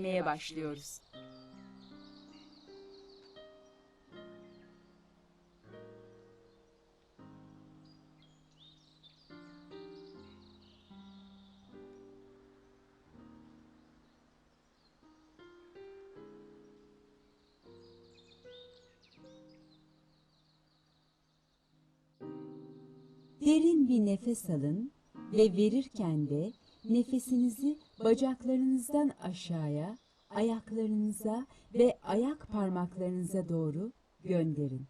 gevşemeye başlıyoruz. Derin bir nefes alın ve verirken de nefesinizi bacaklarınızdan aşağıya, ayaklarınıza ve ayak parmaklarınıza doğru gönderin.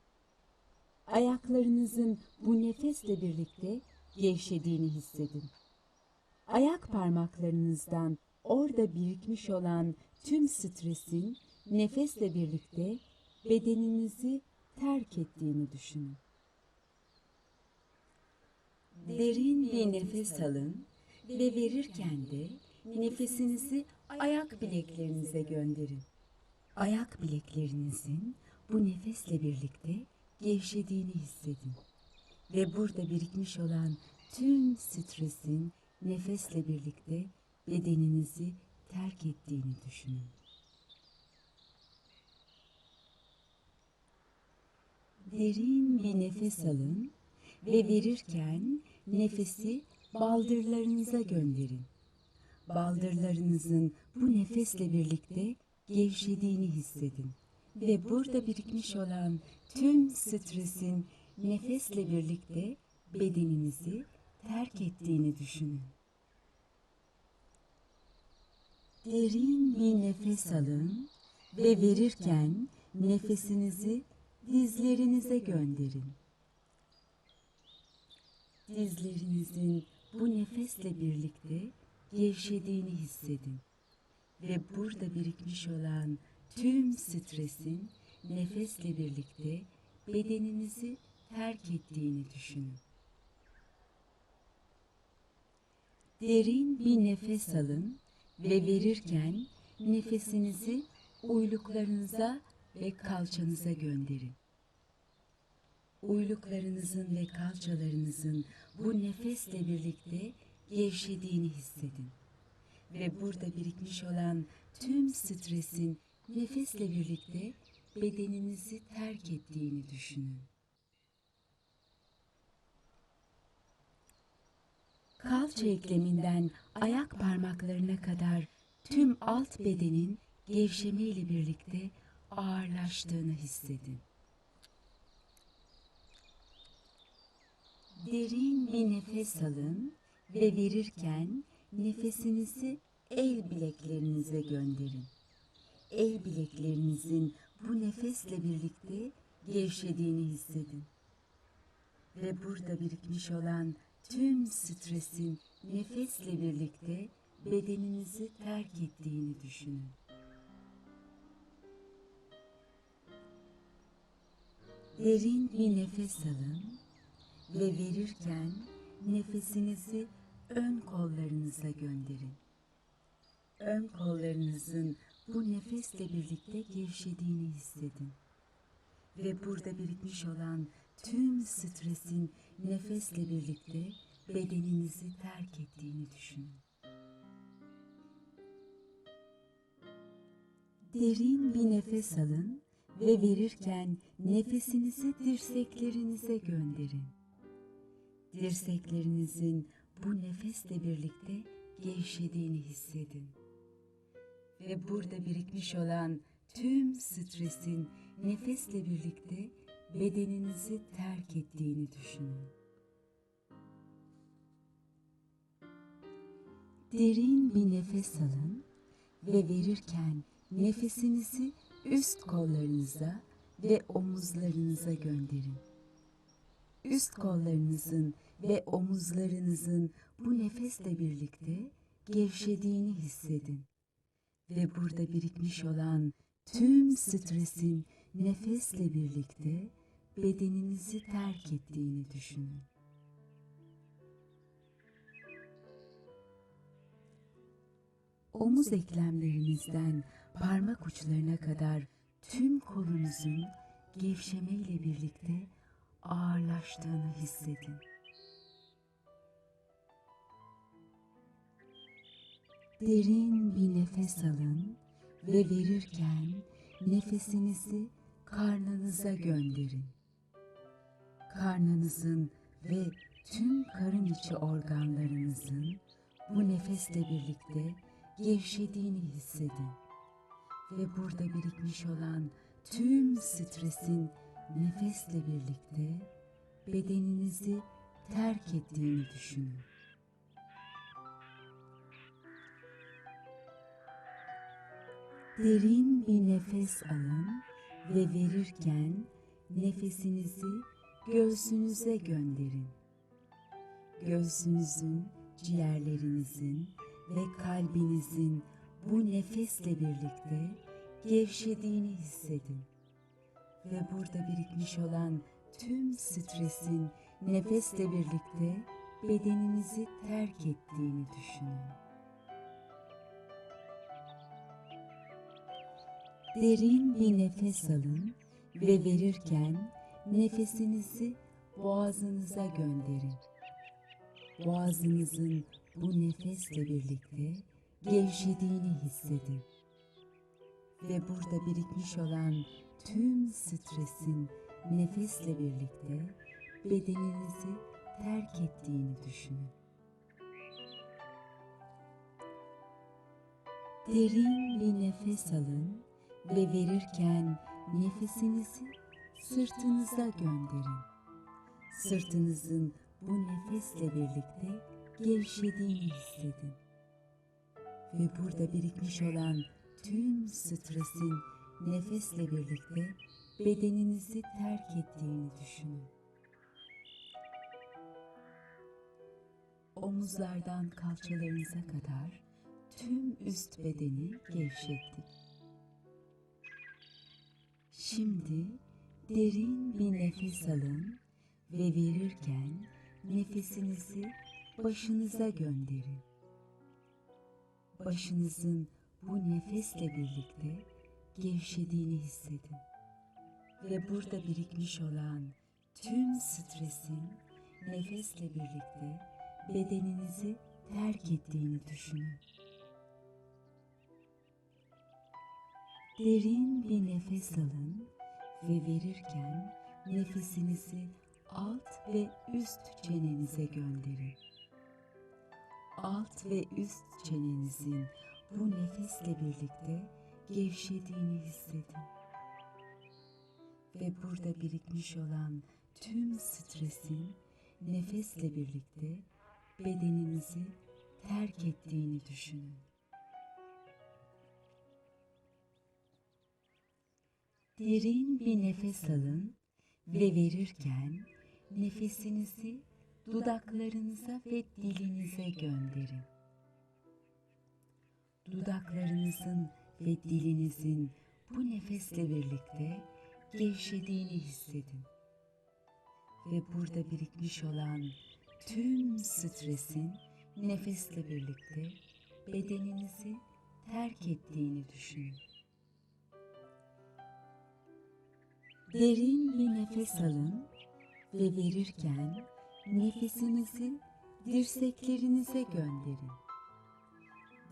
Ayaklarınızın bu nefesle birlikte gevşediğini hissedin. Ayak parmaklarınızdan orada birikmiş olan tüm stresin nefesle birlikte bedeninizi terk ettiğini düşünün. Derin bir nefes alın ve verirken de nefesinizi ayak bileklerinize gönderin. Ayak bileklerinizin bu nefesle birlikte gevşediğini hissedin. Ve burada birikmiş olan tüm stresin nefesle birlikte bedeninizi terk ettiğini düşünün. Derin bir nefes alın ve verirken nefesi baldırlarınıza gönderin. Baldırlarınızın bu nefesle birlikte gevşediğini hissedin ve burada birikmiş olan tüm stresin nefesle birlikte bedeninizi terk ettiğini düşünün. Derin bir nefes alın ve verirken nefesinizi dizlerinize gönderin. Dizlerinizin bu nefesle birlikte gevşediğini hissedin. Ve burada birikmiş olan tüm stresin nefesle birlikte bedeninizi terk ettiğini düşünün. Derin bir nefes alın ve verirken nefesinizi uyluklarınıza ve kalçanıza gönderin uyluklarınızın ve kalçalarınızın bu nefesle birlikte gevşediğini hissedin. Ve burada birikmiş olan tüm stresin nefesle birlikte bedeninizi terk ettiğini düşünün. Kalça ekleminden ayak parmaklarına kadar tüm alt bedenin gevşemeyle birlikte ağırlaştığını hissedin. Derin bir nefes alın ve verirken nefesinizi el bileklerinize gönderin. El bileklerinizin bu nefesle birlikte gevşediğini hissedin. Ve burada birikmiş olan tüm stresin nefesle birlikte bedeninizi terk ettiğini düşünün. Derin bir nefes alın ve verirken nefesinizi ön kollarınıza gönderin. Ön kollarınızın bu nefesle birlikte gevşediğini hissedin. Ve burada birikmiş olan tüm stresin nefesle birlikte bedeninizi terk ettiğini düşünün. Derin bir nefes alın ve verirken nefesinizi dirseklerinize gönderin dirseklerinizin bu nefesle birlikte gevşediğini hissedin. Ve burada birikmiş olan tüm stresin nefesle birlikte bedeninizi terk ettiğini düşünün. Derin bir nefes alın ve verirken nefesinizi üst kollarınıza ve omuzlarınıza gönderin üst kollarınızın ve omuzlarınızın bu nefesle birlikte gevşediğini hissedin. Ve burada birikmiş olan tüm stresin nefesle birlikte bedeninizi terk ettiğini düşünün. Omuz eklemlerinizden parmak uçlarına kadar tüm kolunuzun gevşemeyle birlikte ağırlaştığını hissedin. Derin bir nefes alın ve verirken nefesinizi karnınıza gönderin. Karnınızın ve tüm karın içi organlarınızın bu nefesle birlikte gevşediğini hissedin. Ve burada birikmiş olan tüm stresin nefesle birlikte bedeninizi terk ettiğini düşünün. Derin bir nefes alın ve verirken nefesinizi göğsünüze gönderin. Göğsünüzün, ciğerlerinizin ve kalbinizin bu nefesle birlikte gevşediğini hissedin. Ve burada birikmiş olan tüm stresin nefesle birlikte bedeninizi terk ettiğini düşünün. Derin bir nefes alın ve verirken nefesinizi boğazınıza gönderin. Boğazınızın bu nefesle birlikte gevşediğini hissedin. Ve burada birikmiş olan tüm stresin nefesle birlikte bedeninizi terk ettiğini düşünün. Derin bir nefes alın ve verirken nefesinizi sırtınıza gönderin. Sırtınızın bu nefesle birlikte gevşediğini hissedin. Ve burada birikmiş olan tüm stresin nefesle birlikte bedeninizi terk ettiğini düşünün. Omuzlardan kalçalarınıza kadar tüm üst bedeni gevşettik. Şimdi derin bir nefes alın ve verirken nefesinizi başınıza gönderin. Başınızın bu nefesle birlikte gevşediğini hissedin. Ve burada birikmiş olan tüm stresin nefesle birlikte bedeninizi terk ettiğini düşünün. Derin bir nefes alın ve verirken nefesinizi alt ve üst çenenize gönderin. Alt ve üst çenenizin bu nefesle birlikte gevşediğini hissedin. Ve burada birikmiş olan tüm stresin nefesle birlikte bedeninizi terk ettiğini düşünün. Derin bir nefes alın ve verirken nefesinizi dudaklarınıza ve dilinize gönderin. Dudaklarınızın ve dilinizin bu nefesle birlikte gevşediğini hissedin. Ve burada birikmiş olan tüm stresin nefesle birlikte bedeninizi terk ettiğini düşünün. Derin bir nefes alın ve verirken nefesinizi dirseklerinize gönderin.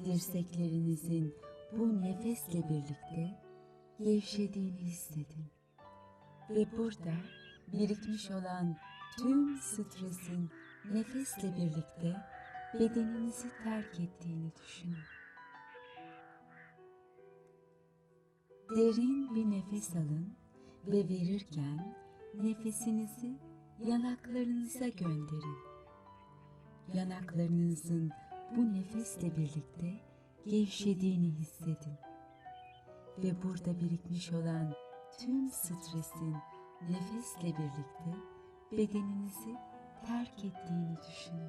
Dirseklerinizin bu nefesle birlikte gevşediğini hissedin. Ve burada birikmiş olan tüm stresin nefesle birlikte bedeninizi terk ettiğini düşünün. Derin bir nefes alın ve verirken nefesinizi yanaklarınıza gönderin. Yanaklarınızın bu nefesle birlikte gevşediğini hissedin. Ve burada birikmiş olan tüm stresin nefesle birlikte bedeninizi terk ettiğini düşünün.